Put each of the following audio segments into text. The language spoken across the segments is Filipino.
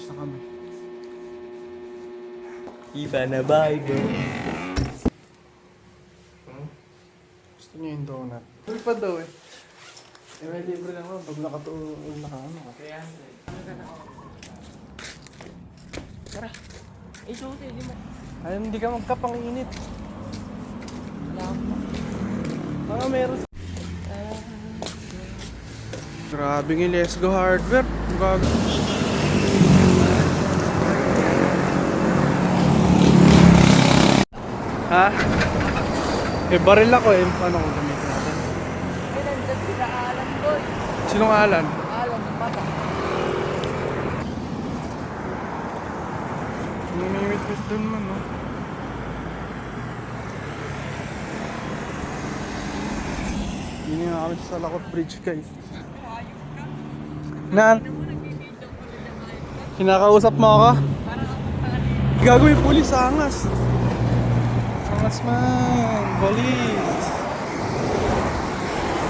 Alis na kami. Iba na Bible. Gusto niya yung donut. Uy pa daw eh. Eh, may libre lang naman pag nakatuon naka ano ka. Tara. Eh, suti, di mo. Ay, hindi ka magkapanginit. Wala mo. Ah, meron. Grabe ng Let's Go Hardware. Ang gago. Ha? Eh, baril ako eh. Paano kung gamitin natin? Eh, nandyan sila Alan, boy. Sinong Alan? Alan, yung mata. Namimit-mit dun man, no? Hindi nga kami sa Lakot Bridge, guys. Nan? Kinakausap mo ako? Gagawin pulis sa angas. Angas man. Police.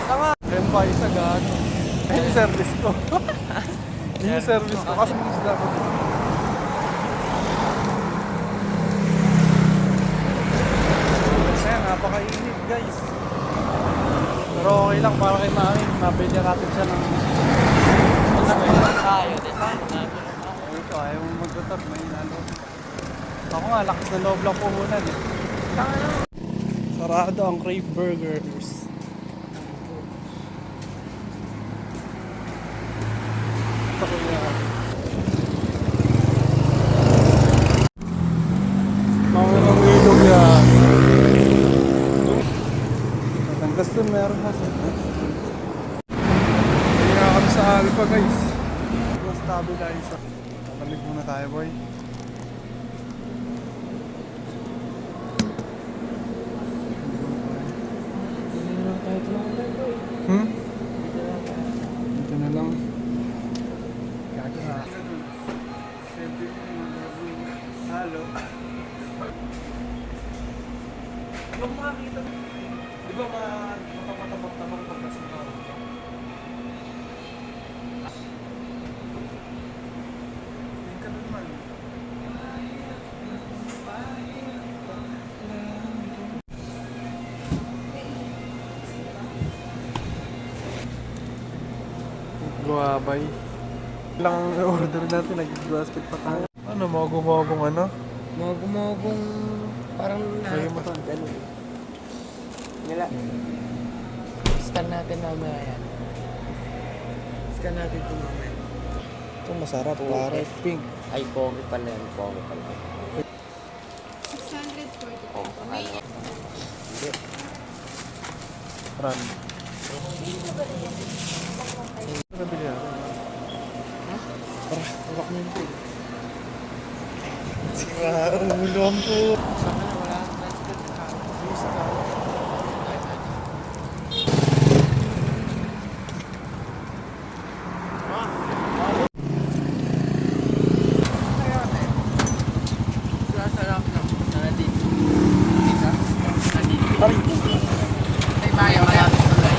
Tama. Ayun pa isa gago. Ayun yung service ko. Yun yung service ko. Kasi pulis lang ako. Ayan, napakainit guys. Pero okay lang para kay Mami. Mabili natin siya ng... Tayo, di ba? Ayaw mo magtutor. May ano. Ako nga, lakas na loob lang puhunan eh. Sarado ang Crave Burgers. Ito ko yan. Mga ng ilog yan. Ang gusto meron kasi. Hindi nga kami sa Alpha guys. Mas stabilizer. Talamig muna tayo boy. Guwabay. Lang ang order natin, nag-basket pa tayo. Ano, mogo-mogong ano? Mogong-mogong parang to. Ganun. Nila. Scan natin mamaya yan. Scan natin ito mamaya. Ito masarap, pare. Pink. Ay, pogi pala yan. Pogi pala. 640 Oh, May Hindi. Run. Nabili ako. Tara, hawak mo yung pink. Sira, ulong po. Sana wala nang scan. Sarap lang. Sana dito. Dito. Nandito. May bayan kaya tulay.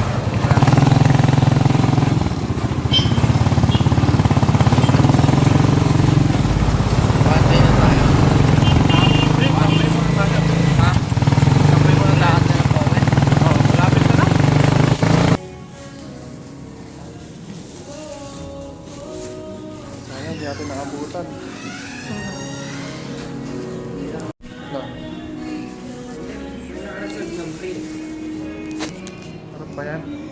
Pantay na tayo. Ha? Pantay mo na tayo. Ha? Pantay mo na lahat na ng Powen. Oo, malapit ka na. Sana hindi natin nakabutan. Na. Sarap ba yan?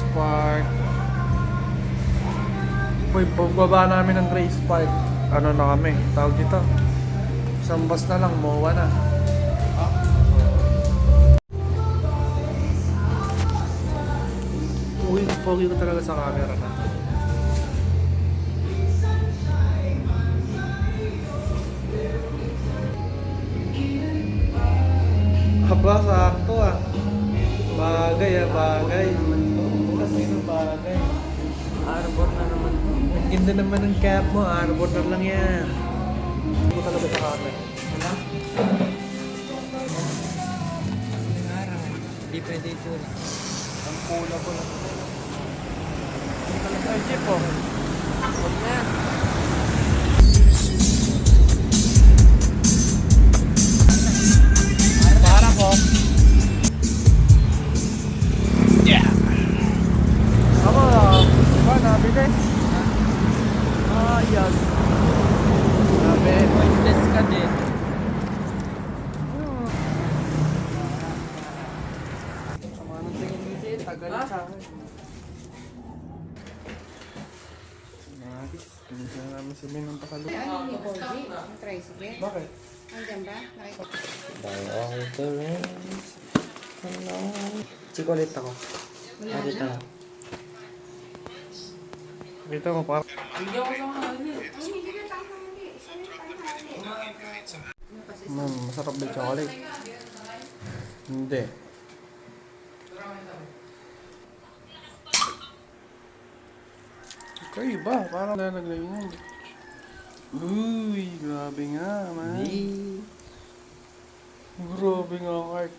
Trace Park. Uy, pagbaba namin ng Trace Park, ano na kami, tawag dito. Isang bus na lang, MOA na. Uy, foggy ko talaga sa camera na. Aba, sakto ah. Bagay ah, bagay. Ng bagay. Arbor na naman. Ang ganda naman ng cap mo, arbor na lang yan. Hindi ko talaga sa camera. Hindi pwede ito. Ang pula ko lang. Ay, jeep oh. Huwag na. Tagal Ah. sa akin. Nagis, hindi na namin sabihin ng pakalo. Ano ni Colby? Ang tricycle? Bakit? Andyan ba? Nakikita. By all the rains. Hello. Chikolit ako. Wala dito na. Kita mo pa. Bigyan ko sa mga Ay, hindi na tanghali. Saan yung tanghali? Ano kasi sa... Ma'am, masarap ba chocolate? Hindi. Okay ba? Parang lalagay mo. Uy, grabe nga, man. Hindi. Grabe nga, Art.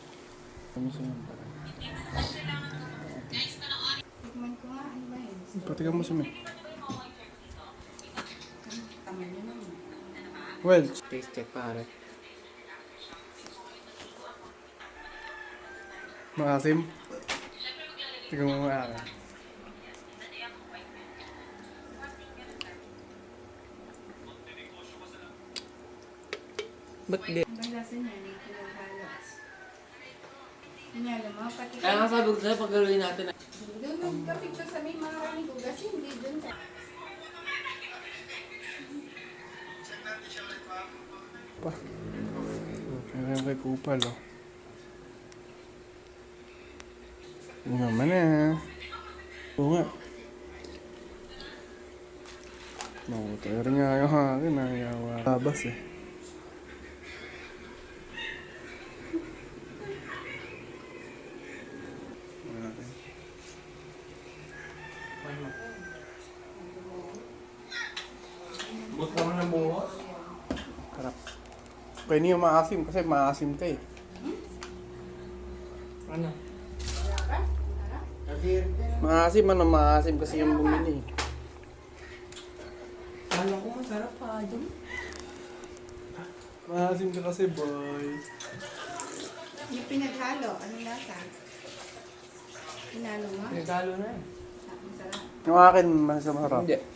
Kami sa yan pala. Ano? Patigan mo sa may. Well, Taste check pare. maasim. Tignan mo nga akin. Ba't di? Ang bang lasa niya? Hindi pinaghalo. Hinalo mo, pati Kaya nga sabi ko sa'yo, paggaluin natin. Doon magka-picture sa may mga kanin ko kasi hindi doon sa... Pa. Meron kay Kupal, oh. Yun naman eh. Oo nga. Nakutay rin nga yung hangin, nayawa. Labas eh. Bus naman ng buhos. Harap. Pwede yung maasim kasi maasim ka eh. Ano? Maasim ano, maasim kasi yung bumili. Kala ko masarap pa dyan. Maasim ka kasi boy. Yung pinaghalo, anong lasa? Hinalo mo? Nagkalo na eh. Masarap. Yung akin, mas masarap. Hindi.